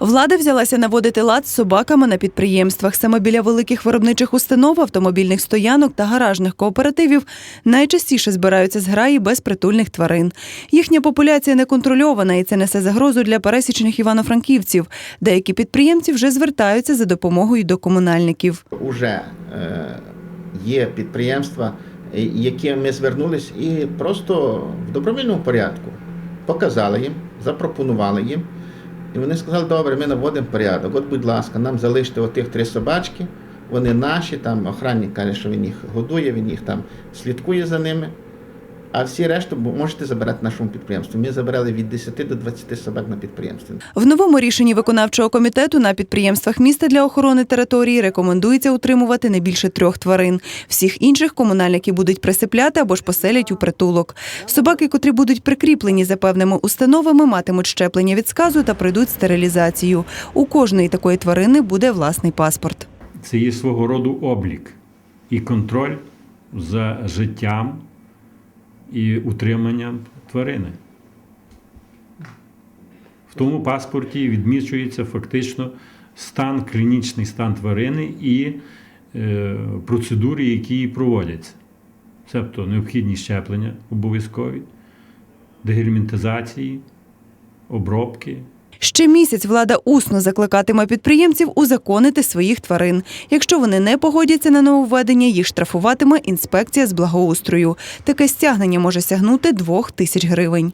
Влада взялася наводити лад з собаками на підприємствах. Саме біля великих виробничих установ, автомобільних стоянок та гаражних кооперативів найчастіше збираються зграї безпритульних тварин. Їхня популяція не контрольована, і це несе загрозу для пересічних івано-франківців. Деякі підприємці вже звертаються за допомогою до комунальників. Уже е, є підприємства, е, які ми звернулись і просто в добровільному порядку показали їм, запропонували їм. І вони сказали, добре, ми наводимо порядок. От, будь ласка, нам залиште отих три собачки, вони наші, там охранник каже, що він їх годує, він їх там слідкує за ними. А всі решту можете забирати нашому підприємстві. Ми забирали від 10 до 20 собак на підприємстві. В новому рішенні виконавчого комітету на підприємствах міста для охорони території рекомендується утримувати не більше трьох тварин. Всіх інших комунальники будуть присипляти або ж поселять у притулок. Собаки, котрі будуть прикріплені за певними установами, матимуть щеплення від сказу та пройдуть стерилізацію. У кожної такої тварини буде власний паспорт. Це є свого роду облік і контроль за життям і утриманням тварини. В тому паспорті відмічується фактично стан, клінічний стан тварини і е, процедури, які проводяться. Тобто необхідні щеплення обов'язкові, дегельмінтизації, обробки. Ще місяць влада усно закликатиме підприємців узаконити своїх тварин. Якщо вони не погодяться на нововведення, їх штрафуватиме інспекція з благоустрою. Таке стягнення може сягнути двох тисяч гривень.